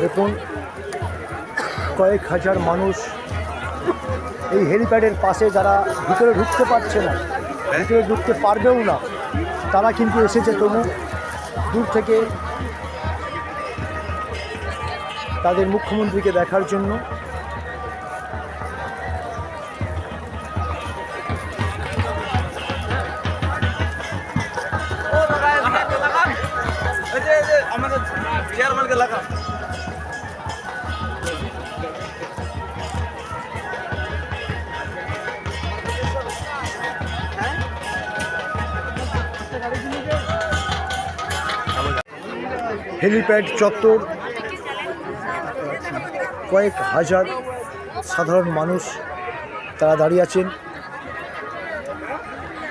দেখুন, কয়েক হাজার মানুষ এই হেলিপ্যাডের পাশে যারা ভিতরে ঢুকতে পারছে না, ভিতরে ঢুকতে পারবেও না, তারা কিন্তু এসেছে তবু দূর থেকে তাদের মুখ্যমন্ত্রীকে দেখার জন্য। চেয়ারম্যানকে হেলিপ্যাড চত্বর কয়েক হাজার সাধারণ মানুষ তারা দাঁড়িয়ে আছেন।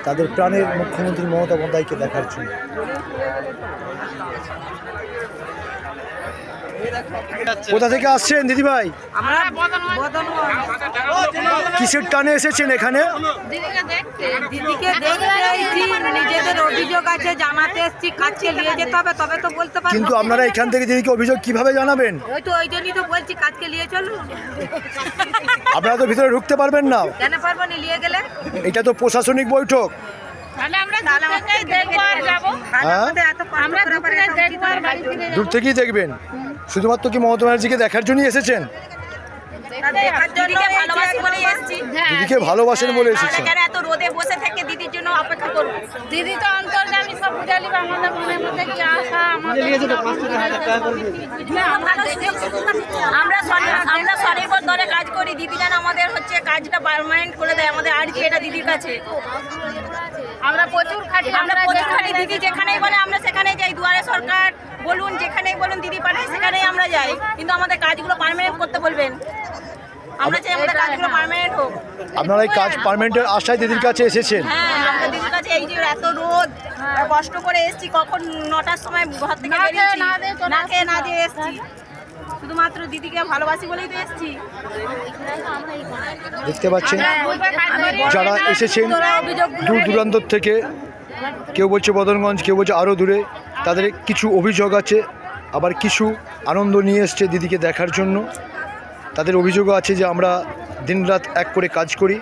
তাদের প্রাণের মুখ্যমন্ত্রী মমতা বন্দ্যোপাধ্যায়কে দেখার জন্য। কোথা থেকে আসছেন দিদিভাই? কিসের টানে এসেছেন এখানে? দিদিকে দেখতে। এসেছি নিজেদের অভিযোগ আছে জানাতে এসেছি নিয়ে যেতে হবে তবে তো বলতে পারব কিন্তু আপনারা এখান থেকে দিদিকে অভিযোগ কীভাবে জানাবেন? ওই তো ওই জন্যই তো বলছি কাজকে নিয়ে চলুন। আপনারা তো ভিতরে ঢুকতে পারবেন না। না নিয়ে গেলে? এটা তো প্রশাসনিক বৈঠক। দূর থেকেই দেখবেন। শুধুমাত্র কি মমতা ব্যানার্জিকে দেখার জন্যই এসেছেন দেখার জন্য ভালোবাসি বলে এসেছি দিদিকে ভালোবাসেন বলে এখানে এত রোদে বসে থেকে দিদির জন্য অপেক্ষা করব। দিদি তো অন্তর্জামী সব বুঝে নিবে আমাদের মনের মধ্যে কি আশা আমাদের আমরা স্বনির্ভর আমরা স্বনির্ভর দলে কাজ করি। দিদি যেন আমাদের হচ্ছে কাজটা পারমানেন্ট করে দেয়। আমাদের আর্জি এটা দিদির কাছে। আমরা প্রচুর খাটি আমরা প্রচুর খালি দিদি যেখানেই বলে আমরা সেখানেই যাই। দুয়ারে সরকার বলুন যেখানেই বলুন দিদি পাঠায় সেখানেই আমরা যাই। কিন্তু আমাদের কাজগুলো পার্মানেন্ট করতে বলবেন। আমরা চাই আমাদের কাজগুলো পার্মানেন্ট হোক। আপনারা এই কাজ পারমানেন্টের আশায় দিদির কাছে এসেছেন? হ্যাঁ আমরা দিদির কাছে এই যে এত রোদ কষ্ট করে এসেছি কখন নটার সময় ঘর থেকে বেরিয়েছি? না খেয়ে না দিয়ে এসেছি। শুধুমাত্র দিদিকে ভালোবাসি বলেই তো এসেছি। দেখতে পাচ্ছেন হ্যাঁ, যারা এসেছেন দূর দূরান্ত থেকে কেউ বলছে বদনগঞ্জ কেউ বলছে আরও দূরে তাদের কিছু অভিযোগ আছে। আবার কিছু আনন্দ নিয়ে এসছে দিদিকে দেখার জন্য। তাদের অভিযোগও আছে যে আমরা দিনরাত এক করে কাজ করি।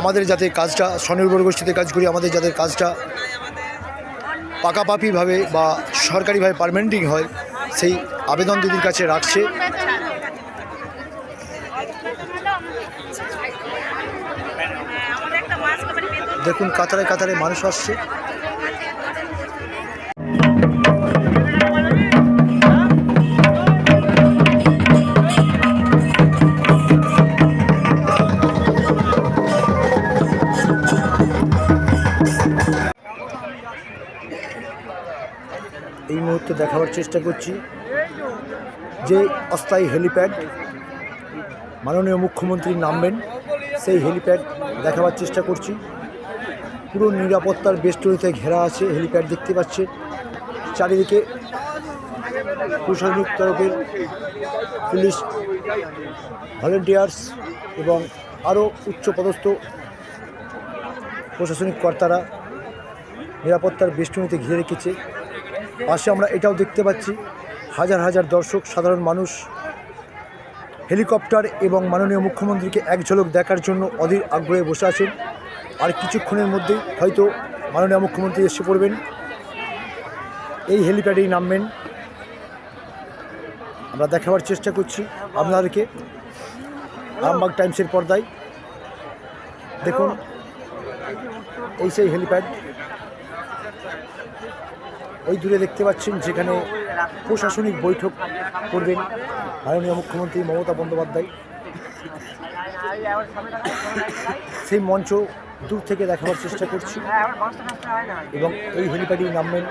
আমাদের যাতে কাজটা স্বনির্ভর গোষ্ঠীতে কাজ করি, আমাদের যাতে কাজটা পাকাপাকিভাবে বা সরকারিভাবে পারমানেন্টিং হয়, সেই আবেদন দিদির কাছে রাখছে। দেখুন, কাতারে কাতারে মানুষ আসছে। মুহূর্তে দেখাবার চেষ্টা করছি যে অস্থায়ী হেলিপ্যাড মাননীয় মুখ্যমন্ত্রী নামবেন, সেই হেলিপ্যাড দেখাবার চেষ্টা করছি। পুরো নিরাপত্তার বেষ্টনীতে ঘেরা আছে হেলিপ্যাড দেখতে পাচ্ছে চারিদিকে প্রশাসনিক তরফের পুলিশ ভলেন্টিয়ার্স এবং আরও উচ্চপদস্থ প্রশাসনিক কর্তারা নিরাপত্তার বেষ্টনীতে ঘিরে রেখেছে। পাশে আমরা এটাও দেখতে পাচ্ছি, হাজার হাজার দর্শক, সাধারণ মানুষ, হেলিকপ্টার এবং মাননীয় মুখ্যমন্ত্রীকে এক ঝলক দেখার জন্য অধীর আগ্রহে বসে আছেন। আর কিছুক্ষণের মধ্যেই হয়তো মাননীয় মুখ্যমন্ত্রী এসে পড়বেন। এই হেলিপ্যাডেই নামবেন। আমরা দেখাবার চেষ্টা করছি আপনাদেরকে আরামবাগ টাইমসের পর্দায়। দেখুন, এই সেই হেলিপ্যাড। ওই দূরে দেখতে পাচ্ছেন যেখানে প্রশাসনিক বৈঠক করবেন মাননীয় মুখ্যমন্ত্রী মমতা বন্দ্যোপাধ্যায়। সেই মঞ্চ দূর থেকে দেখাবার চেষ্টা করছি এবং এই হেলিপ্যাডেই নামবেন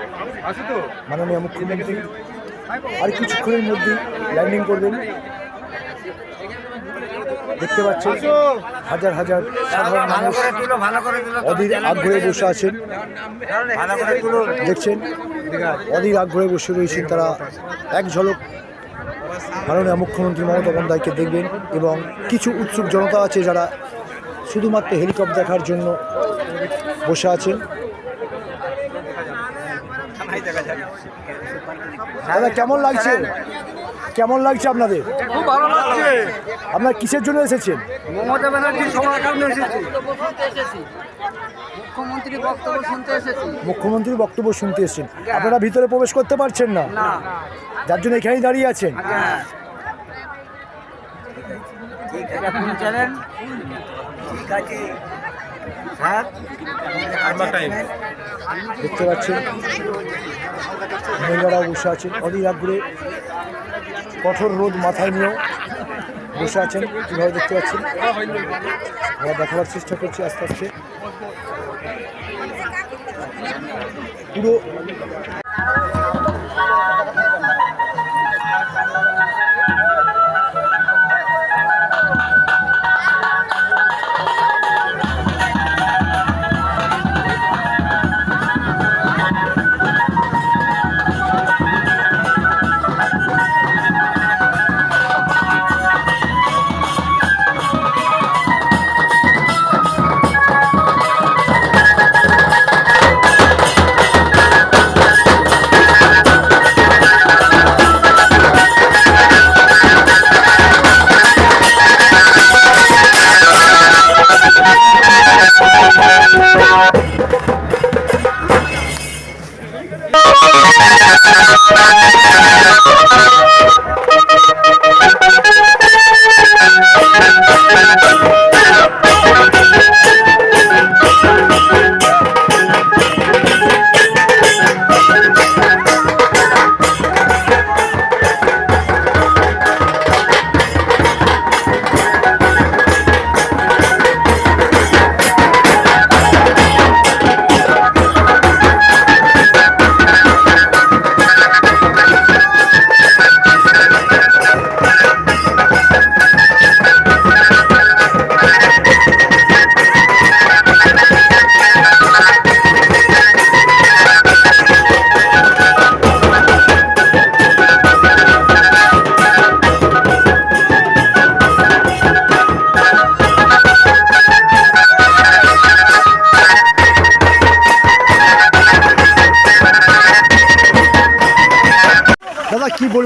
মাননীয় মুখ্যমন্ত্রী। আর কিছুক্ষণের মধ্যেই ল্যান্ডিং করবেন। দেখতে পাচ্ছেন হাজার হাজার সাধারণ মানুষ অধীর আগ্রহে বসে আছেন। দেখছেন অধীর আগ্রহে বসে রয়েছেন তারা এক ঝলক। মাননীয় মুখ্যমন্ত্রী মমতা বন্দ্যায়কে দেখবেন এবং কিছু উৎসুক জনতা আছে যারা শুধুমাত্র হেলিকপ্টার দেখার জন্য বসে আছেন। দাদা, কেমন লাগছে? কেমন লাগছে আপনাদের? খুব ভালো লাগছে। আপনার কিসের জন্য এসেছেন? মমতা ব্যানার্জির সবার কারণে এসেছি। মুখ্যমন্ত্রী বক্তব্য শুনতে এসেছি। মুখ্যমন্ত্রীর বক্তব্য শুনতে এসেছেন। আপনারা ভিতরে প্রবেশ করতে পারছেন না? না। যার জন্য এখানেই দাঁড়িয়ে আছেন? এটা কোন চ্যানেল দেখতে পাচ্ছেন মহিলারাও বসে আছেন অধীর আগ্রহে। কঠোর রোদ মাথায় নিয়েও বসে আছেন। কীভাবে দেখতে পাচ্ছেন? আমরা দেখাবার চেষ্টা করছি আস্তে আস্তে। পুরো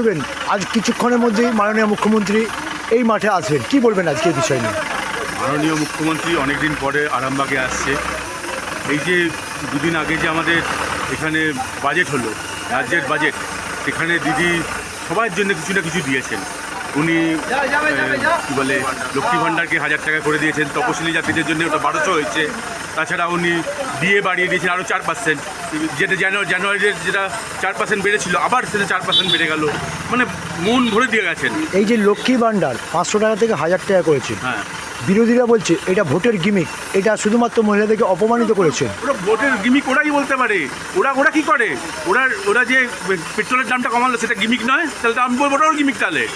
বলবেন? আজ কিছুক্ষণের মধ্যেই মাননীয় মুখ্যমন্ত্রী এই মাঠে আছেন কি বলবেন আজকে এই বিষয় নিয়ে? মাননীয় মুখ্যমন্ত্রী অনেকদিন পরে আরামবাগে আসছে। এই যে দুদিন আগে যে আমাদের এখানে বাজেট হলো, রাজ্যের বাজেট সেখানে দিদি সবার জন্য কিছু না কিছু দিয়েছেন। উনি কী বলে, লক্ষ্মী ভাণ্ডারকে হাজার টাকা করে দিয়েছেন, তপশিলি জাতিদের জন্য ওটা বারোশো হয়েছে। তাছাড়া উনি দিয়ে বাড়িয়ে দিয়েছেন আরও চার পার্সেন্ট যেটা জানুয়ারি জানুয়ারির যেটা চার পার্সেন্ট বেড়েছিল আবার সেটা চার পার্সেন্ট বেড়ে গেল। মানে মন ভরে দিয়ে গেছেন। এই যে লক্ষ্মী ভাণ্ডার পাঁচশো টাকা থেকে হাজার টাকা করেছে। হ্যাঁ। বিরোধীরা বলছে এটা ভোটের গিমিক এটা শুধুমাত্র মহিলাদেরকে অপমানিত করেছে। ওরা ভোটের গিমিক ওরাই বলতে পারে। ওরা ওরা কি করে? ওরা ওরা যে পেট্রোলের দামটা কমালো সেটা গিমিক নয়? তাহলে তো আমি বলব ওটাও গিমিক তাহলে।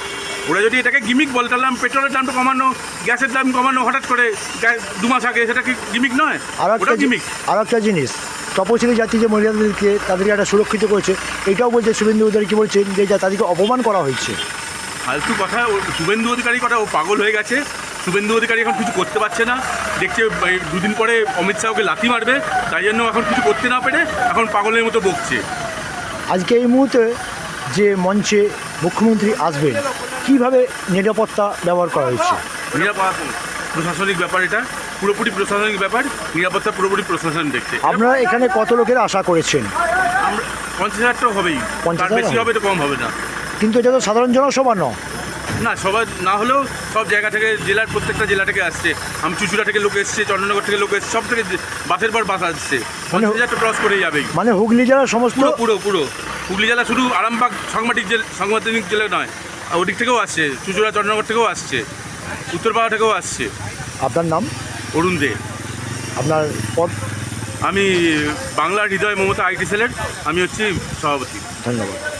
ওরা যদি এটাকে গিমিক বলে তাহলে পেট্রোলের দামটা কমানো গ্যাসের দাম কমানো হঠাৎ করে দু মাস আগে সেটা কি গিমিক নয়? আর একটা গিমিক আর একটা জিনিস তপশিলি জাতি যে মহিলাদেরকে তাদেরকে একটা সুরক্ষিত করেছে এটাও বলছে শুভেন্দু অধিকারী কি বলছেন যে যা তাদেরকে অপমান করা হয়েছে। ফালতু কথা শুভেন্দু অধিকারী কথা ও পাগল হয়ে গেছে। শুভেন্দু অধিকারী এখন কিছু করতে পারছে না। দেখছে দুদিন পরে অমিত শাহ ওকে লাথি মারবে তাই জন্য এখন কিছু করতে না পেরে এখন পাগলের মতো বকছে। আজকে এই মুহূর্তে যে মঞ্চে মুখ্যমন্ত্রী আসবেন কীভাবে নিরাপত্তা ব্যবহার করা হয়েছে? নিরাপদ প্রশাসনিক ব্যাপার এটা। পুরোপুরি প্রশাসনিক ব্যাপার নিরাপত্তা পুরোপুরি প্রশাসন দেখছে। আপনারা এখানে কত লোকের আশা করেছেন? আমরা পঞ্চাশ হাজার টাকা হবেই। পঞ্চাশ তার বেশি হবে? তো কম হবে না। কিন্তু এটা তো সাধারণ জনসভা নয়। না সবাই না হলেও সব জায়গা থেকে জেলার প্রত্যেকটা জেলা থেকে আসছে। আমি চুচুড়া থেকে লোক এসছে চন্দ্রনগর থেকে লোক এসছে সব থেকে বাসের পর বাস আসছে। পঞ্চাশ হাজার ক্রস করে যাবেই। মানে হুগলি জেলার সমস্ত পুরো পুরো হুগলি জেলা শুধু আরামবাগ সাংবাদিক জেলা সাংবাদিক জেলা নয় ওদিক থেকেও আসছে চুচুড়া চন্দ্রনগর থেকেও আসছে উত্তরপাড়া থেকেও আসছে। আপনার নাম? অরুণ দে। আপনার পদ? আমি বাংলার হৃদয় মমতা আইটি সেলের আমি হচ্ছি সভাপতি। ধন্যবাদ।